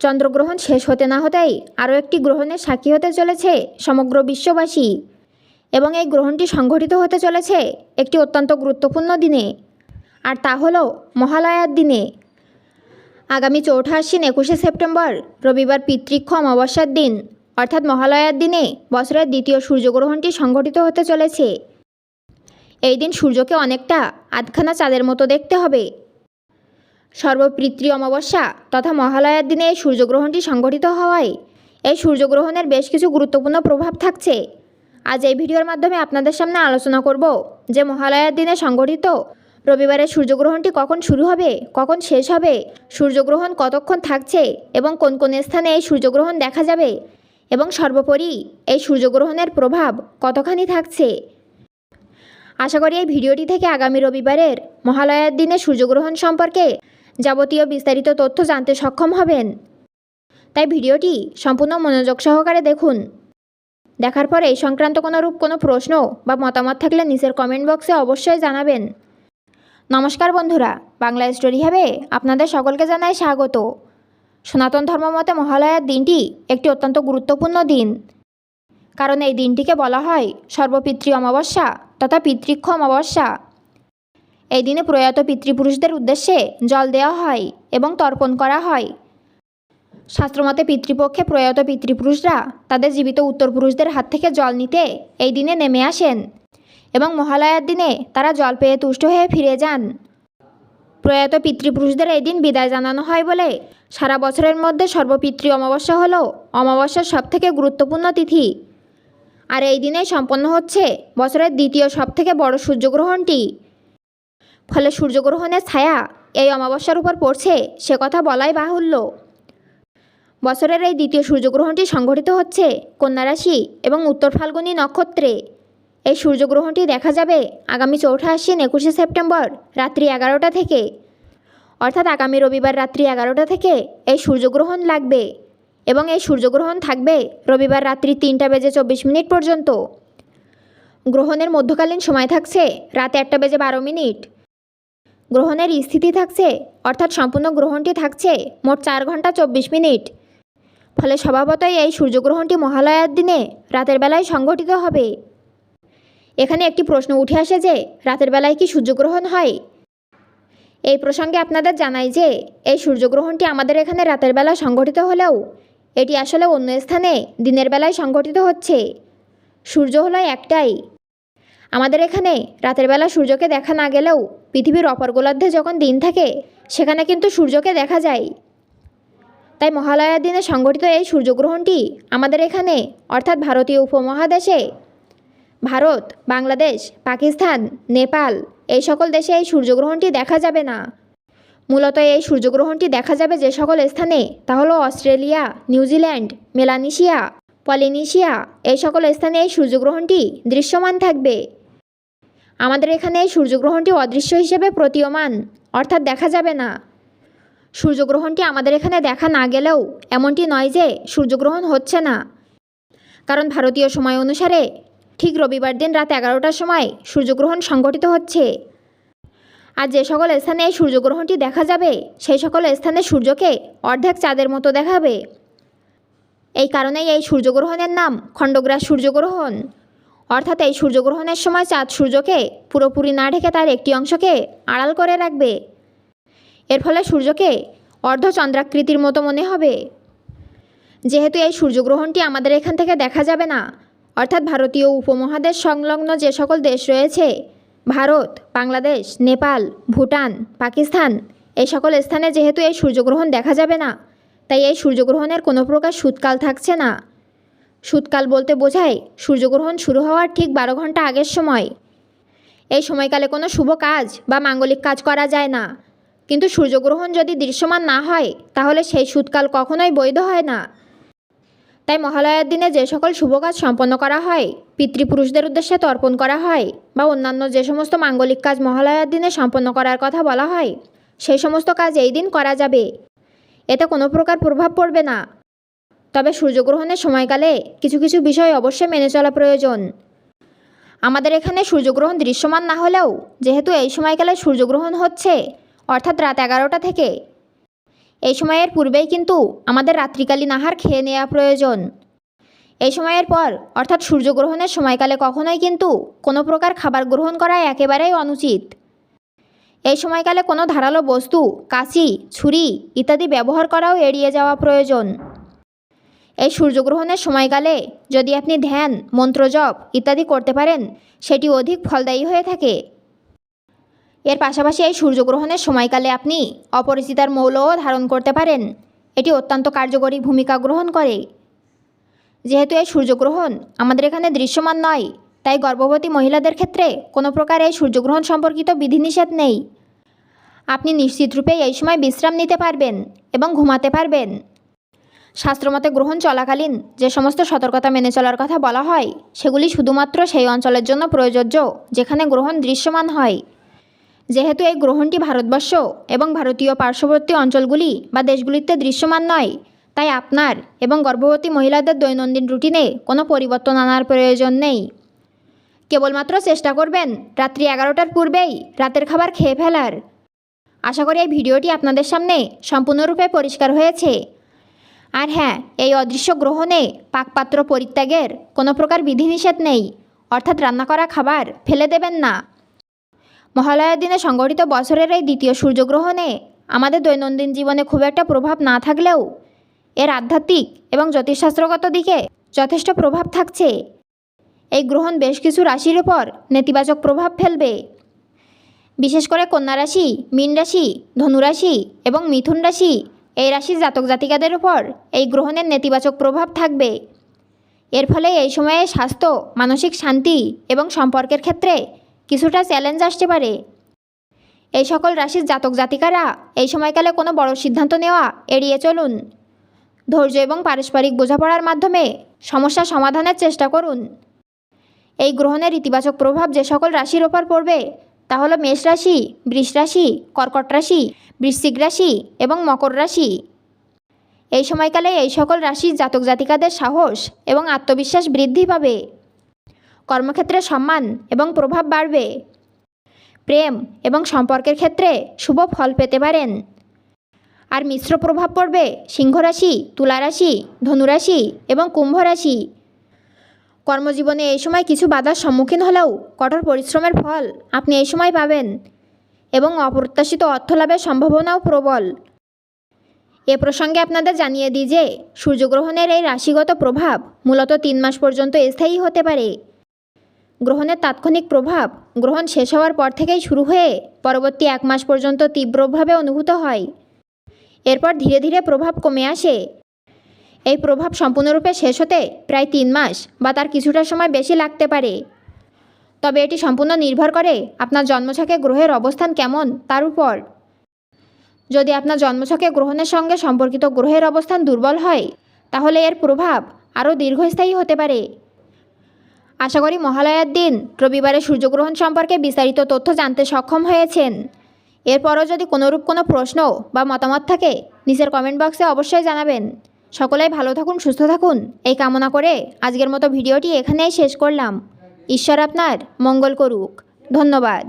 চন্দ্রগ্রহণ শেষ হতে না হতেই আরও একটি গ্রহণের সাক্ষী হতে চলেছে সমগ্র বিশ্ববাসী এবং এই গ্রহণটি সংঘটিত হতে চলেছে একটি অত্যন্ত গুরুত্বপূর্ণ দিনে। আর তা হলো মহালয়ার দিনে। আগামী চৌঠা আশ্বিন একুশে সেপ্টেম্বর, রবিবার পিতৃক্ষ অমাবস্যার দিন, অর্থাৎ মহালয়ার দিনে বছরের দ্বিতীয় সূর্যগ্রহণটি সংঘটিত হতে চলেছে। এই দিন সূর্যকে অনেকটা আধখানা চাঁদের মতো দেখতে হবে। সর্বপিতৃ অমাবস্যা তথা মহালয়ার দিনে এই সূর্যগ্রহণটি সংঘটিত হওয়ায় এই সূর্যগ্রহণের বেশ কিছু গুরুত্বপূর্ণ প্রভাব থাকছে। আজ এই ভিডিওর মাধ্যমে আপনাদের সামনে আলোচনা করব যে মহালয়ার দিনে সংঘটিত রবিবারের সূর্যগ্রহণটি কখন শুরু হবে, কখন শেষ হবে, সূর্যগ্রহণ কতক্ষণ থাকছে এবং কোন কোন স্থানে এই সূর্যগ্রহণ দেখা যাবে এবং সর্বোপরি এই সূর্যগ্রহণের প্রভাব কতখানি থাকছে। আশা করি এই ভিডিওটি থেকে আগামী রবিবারের মহালয়ার দিনে সূর্যগ্রহণ সম্পর্কে যাবতীয় বিস্তারিত তথ্য জানতে সক্ষম হবেন। তাই ভিডিওটি সম্পূর্ণ মনোযোগ সহকারে দেখুন। দেখার পর এই সংক্রান্ত কোনো রূপ, কোনো প্রশ্ন বা মতামত থাকলে নিচের কমেন্ট বক্সে অবশ্যই জানাবেন। নমস্কার বন্ধুরা, বাংলা স্টোরি হবে আপনাদের সকলকে জানাই স্বাগত। সনাতন ধর্মমতে মহালয়ার দিনটি একটি অত্যন্ত গুরুত্বপূর্ণ দিন। কারণ এই দিনটিকে বলা হয় সর্বপিতৃ অমাবস্যা তথা পিতৃক্ষ অমাবস্যা। এই দিনে প্রয়াত পিতৃপুরুষদের উদ্দেশ্যে জল দেওয়া হয় এবং তর্পণ করা হয়। শাস্ত্রমতে পিতৃপক্ষে প্রয়াত পিতৃপুরুষরা তাদের জীবিত উত্তরপুরুষদের হাত থেকে জল নিতে এই দিনে নেমে আসেন এবং মহালয়ার দিনে তারা জল পেয়ে তুষ্ট হয়ে ফিরে যান। প্রয়াত পিতৃপুরুষদের এই দিন বিদায় জানানো হয় বলে সারা বছরের মধ্যে সর্বপিতৃ অমাবস্যা হল অমাবস্যার সবথেকে গুরুত্বপূর্ণ তিথি। আর এই দিনেই সম্পন্ন হচ্ছে বছরের দ্বিতীয় সবথেকে বড় সূর্যগ্রহণটি। ফলে সূর্যগ্রহণের ছায়া এই অমাবস্যার উপর পড়ছে, সে কথা বলাই বাহুল্য। বছরের এই দ্বিতীয় সূর্যগ্রহণটি সংঘটিত হচ্ছে কন্যারাশি এবং উত্তর ফাল্গুনী নক্ষত্রে। এই সূর্যগ্রহণটি দেখা যাবে আগামী চৌঠা আশ্বিন একুশে সেপ্টেম্বর রাত্রি এগারোটা থেকে। অর্থাৎ আগামী রবিবার রাত্রি এগারোটা থেকে এই সূর্যগ্রহণ লাগবে এবং এই সূর্যগ্রহণ থাকবে রবিবার রাত্রি তিনটা বেজে চব্বিশ মিনিট পর্যন্ত। গ্রহণের মধ্যকালীন সময় থাকছে রাত একটা বেজে বারো মিনিট। গ্রহণের স্থিতি থাকছে, অর্থাৎ সম্পূর্ণ গ্রহণটি থাকছে মোট চার ঘণ্টা চব্বিশ মিনিট। ফলে স্বভাবতই এই সূর্যগ্রহণটি মহালয়ার দিনে রাতের বেলায় সংঘটিত হবে। এখানে একটি প্রশ্ন উঠে আসে যে, রাতের বেলায় কি সূর্যগ্রহণ হয়? এই প্রসঙ্গে আপনাদের জানাই যে, এই সূর্যগ্রহণটি আমাদের এখানে রাতের বেলা সংঘটিত হলেও, এটি আসলে অন্য স্থানে দিনের বেলায় সংঘটিত হচ্ছে। সূর্য হলো একটাই। আমাদের এখানে রাতের বেলা সূর্যকে দেখা না গেলেও পৃথিবীর অপর গোলার্ধে যখন দিন থাকে, সেখানে কিন্তু সূর্যকে দেখা যায়। তাই মহালয়ার দিনে সংঘটিত এই সূর্যগ্রহণটি আমাদের এখানে, অর্থাৎ ভারতীয় উপমহাদেশে, ভারত, বাংলাদেশ, পাকিস্তান, নেপাল, এই সকল দেশে এই সূর্যগ্রহণটি দেখা যাবে না। মূলত এই সূর্যগ্রহণটি দেখা যাবে যে সকল স্থানে, তা হলো অস্ট্রেলিয়া, নিউজিল্যান্ড, মেলানেশিয়া, পলিনেশিয়া, এই সকল স্থানে এই সূর্যগ্রহণটি দৃশ্যমান থাকবে। আমাদের এখানে এই সূর্যগ্রহণটি অদৃশ্য হিসেবে প্রতীয়মান, অর্থাৎ দেখা যাবে না। সূর্যগ্রহণটি আমাদের এখানে দেখা না গেলেও এমনটি নয় যে সূর্যগ্রহণ হচ্ছে না। কারণ ভারতীয় সময় অনুসারে ঠিক রবিবার দিন রাত এগারোটার সময় সূর্যগ্রহণ সংঘটিত হচ্ছে। আর যে সকল স্থানে এই সূর্যগ্রহণটি দেখা যাবে, সেই সকল স্থানে সূর্যকে অর্ধেক চাঁদের মতো দেখাবে। এই কারণেই এই সূর্যগ্রহণের নাম খণ্ডগ্রাস সূর্যগ্রহণ। অর্থাৎ এই সূর্যগ্রহণের সময় চাঁদ সূর্যকে পুরোপুরি না ঢেকে তার একটি অংশকে আড়াল করে রাখবে। এর ফলে সূর্যকে অর্ধচন্দ্রাকৃতির মতো মনে হবে। যেহেতু এই সূর্যগ্রহণটি আমাদের এখান থেকে দেখা যাবে না, অর্থাৎ ভারতীয় উপমহাদেশ সংলগ্ন যে সকল দেশ রয়েছে, ভারত, বাংলাদেশ, নেপাল, ভুটান, পাকিস্তান, এই সকল স্থানে যেহেতু এই সূর্যগ্রহণ দেখা যাবে না, তাই এই সূর্যগ্রহণের কোনো প্রকার সুৎকাল থাকছে না। শূতকাল বলতে বোঝায়, সূর্যগ্রহণ শুরু হওয়ার ঠিক বারো ঘণ্টা আগের সময়। এই সময়কালে কোনো শুভ কাজ বা মাঙ্গলিক কাজ করা যায় না। কিন্তু সূর্যগ্রহণ যদি দৃশ্যমান না হয়, তাহলে সেই শূতকাল কখনোই বৈধ হয় না। তাই মহালয়ার দিনে যে সকল শুভ কাজ সম্পন্ন করা হয়, পিতৃপুরুষদের উদ্দেশ্যে তর্পণ করা হয়, বা অন্যান্য যে সমস্ত মাঙ্গলিক কাজ মহালয়ার দিনে সম্পন্ন করার কথা বলা হয়, সেই সমস্ত কাজ এই দিন করা যাবে। এতে কোনো প্রকার প্রভাব পড়বে না। তবে সূর্যগ্রহণের সময়কালে কিছু কিছু বিষয় অবশ্যই মেনে চলা প্রয়োজন। আমাদের এখানে সূর্যগ্রহণ দৃশ্যমান না হলেও, যেহেতু এই সময়কালে সূর্যগ্রহণ হচ্ছে, অর্থাৎ রাত এগারোটা থেকে। এই সময়ের পূর্বেই কিন্তু আমাদের রাত্রিকালীন আহার খেয়ে নেওয়া প্রয়োজন। এই সময়ের পর, অর্থাৎ সূর্যগ্রহণের সময়কালে কখনোই কিন্তু কোনো প্রকার খাবার গ্রহণ করা একেবারেই অনুচিত। এই সময়কালে কোনো ধারালো বস্তু, কাঁচি, ছুরি ইত্যাদি ব্যবহার করাও এড়িয়ে যাওয়া প্রয়োজন। এই সূর্যগ্রহণের সময়কালে যদি আপনি ধ্যান মন্ত্রজপ ইত্যাদি করতে পারেন, সেটি অধিক ফলদায়ী হয়ে থাকে। এর পাশাপাশি এই সূর্যগ্রহণের সময়কালে আপনি অপরিচিতার মৌলও ধারণ করতে পারেন। এটি অত্যন্ত কার্যকরী ভূমিকা গ্রহণ করে। যেহেতু এই সূর্যগ্রহণ আমাদের এখানে দৃশ্যমান নয়, তাই গর্ভবতী মহিলাদের ক্ষেত্রে কোনো প্রকার এই সূর্যগ্রহণ সম্পর্কিত বিধিনিষেধ নেই। আপনি নিশ্চিতরূপে এই সময় বিশ্রাম নিতে পারবেন এবং ঘুমাতে পারবেন। শাস্ত্রমতে গ্রহণ চলাকালীন যে সমস্ত সতর্কতা মেনে চলার কথা বলা হয়, সেগুলি শুধুমাত্র সেই অঞ্চলের জন্য প্রযোজ্য, যেখানে গ্রহণ দৃশ্যমান হয়। যেহেতু এই গ্রহণটি ভারতবর্ষ এবং ভারতীয় পার্শ্ববর্তী অঞ্চলগুলি বা দেশগুলিতে দৃশ্যমান নয়, তাই আপনার এবং গর্ভবতী মহিলাদের দৈনন্দিন রুটিনে কোনো পরিবর্তন আনার প্রয়োজন নেই। কেবলমাত্র চেষ্টা করবেন রাত্রি এগারোটার পূর্বেই রাতের খাবার খেয়ে ফেলার। আশা করি এই ভিডিওটি আপনাদের সামনে সম্পূর্ণরূপে পরিষ্কার হয়েছে। আর হ্যাঁ এই অদৃশ্য গ্রহণে পাকপাত্র পরিত্যাগের কোনো প্রকার বিধিনিষেধ নেই। অর্থাৎ রান্না করা খাবার ফেলে দেবেন না। মহালয়ার দিনে সংগঠিত বছরের এই দ্বিতীয় সূর্যগ্রহণে আমাদের দৈনন্দিন জীবনে খুব একটা প্রভাব না থাকলেও এর আধ্যাত্মিক এবং জ্যোতিষশাস্ত্রগত দিকে যথেষ্ট প্রভাব থাকছে। এই গ্রহণ বেশ কিছু রাশির উপর নেতিবাচক প্রভাব ফেলবে। বিশেষ করে কন্যা রাশি, মীন রাশি ধনুরাশি এবং মিথুন রাশি এই রাশির জাতক জাতিকাদের উপর এই গ্রহণের নেতিবাচক প্রভাব থাকবে। এর ফলে এই সময়ে স্বাস্থ্য, মানসিক শান্তি এবং সম্পর্কের ক্ষেত্রে কিছুটা চ্যালেঞ্জ আসতে পারে। এই সকল রাশির জাতক জাতিকারা এই সময়কালে কোনো বড় সিদ্ধান্ত নেওয়া এড়িয়ে চলুন। ধৈর্য এবং পারস্পরিক বোঝাপড়ার মাধ্যমে সমস্যা সমাধানের চেষ্টা করুন। এই গ্রহণের ইতিবাচক প্রভাব যে সকল রাশির ওপর পড়বে তা হলো মেষ রাশি, বৃষ রাশি, কর্কট রাশি, বৃশ্চিক রাশি এবং মকর রাশি। এই সময়কালে এই সকল রাশির জাতক জাতিকাদের সাহস এবং আত্মবিশ্বাস বৃদ্ধি পাবে। কর্মক্ষেত্রে সম্মান এবং প্রভাব বাড়বে। প্রেম এবং সম্পর্কের ক্ষেত্রে শুভ ফল পেতে পারেন। আর মিশ্র প্রভাব পড়বে সিংহ রাশি, তুলা রাশি ধনুরাশি এবং কুম্ভ রাশি। কর্মজীবনে এই সময় কিছু বাধার সম্মুখীন হলেও কঠোর পরিশ্রমের ফল আপনি এই সময় পাবেন এবং অপ্রত্যাশিত অর্থ লাভের সম্ভাবনাও প্রবল। এ প্রসঙ্গে আপনাদের জানিয়ে দিই যে সূর্যগ্রহণের এই রাশিগত প্রভাব মূলত তিন মাস পর্যন্ত স্থায়ী হতে পারে। গ্রহণের তাৎক্ষণিক প্রভাব গ্রহণ শেষ হওয়ার পর থেকেই শুরু হয়ে পরবর্তী এক মাস পর্যন্ত তীব্রভাবে অনুভূত হয়। এরপর ধীরে ধীরে প্রভাব কমে আসে এই প্রভাব সম্পূর্ণরূপে শেষ হতে প্রায় তিন মাস বা তার কিছুটা সময় বেশি লাগতে পারে। তবে এটি সম্পূর্ণ নির্ভর করে আপনার জন্মছকে গ্রহের অবস্থান কেমন তার উপর। যদি আপনার জন্মছকে গ্রহণের সঙ্গে সম্পর্কিত গ্রহের অবস্থান দুর্বল হয়, তাহলে এর প্রভাব আরও দীর্ঘস্থায়ী হতে পারে। আশা করি মহালয়ার দিন রবিবারে সূর্যগ্রহণ সম্পর্কে বিস্তারিত তথ্য জানতে সক্ষম হয়েছেন। এরপরও যদি কোনোরূপ কোনো প্রশ্ন বা মতামত থাকে, নিচের কমেন্ট বক্সে অবশ্যই জানাবেন। সকলেই ভালো থাকুন, সুস্থ থাকুন। এই কামনা করে আজকের মতো ভিডিওটি এখানেই শেষ করলাম। ঈশ্বর আপনার, মঙ্গল করুক। ধন্যবাদ।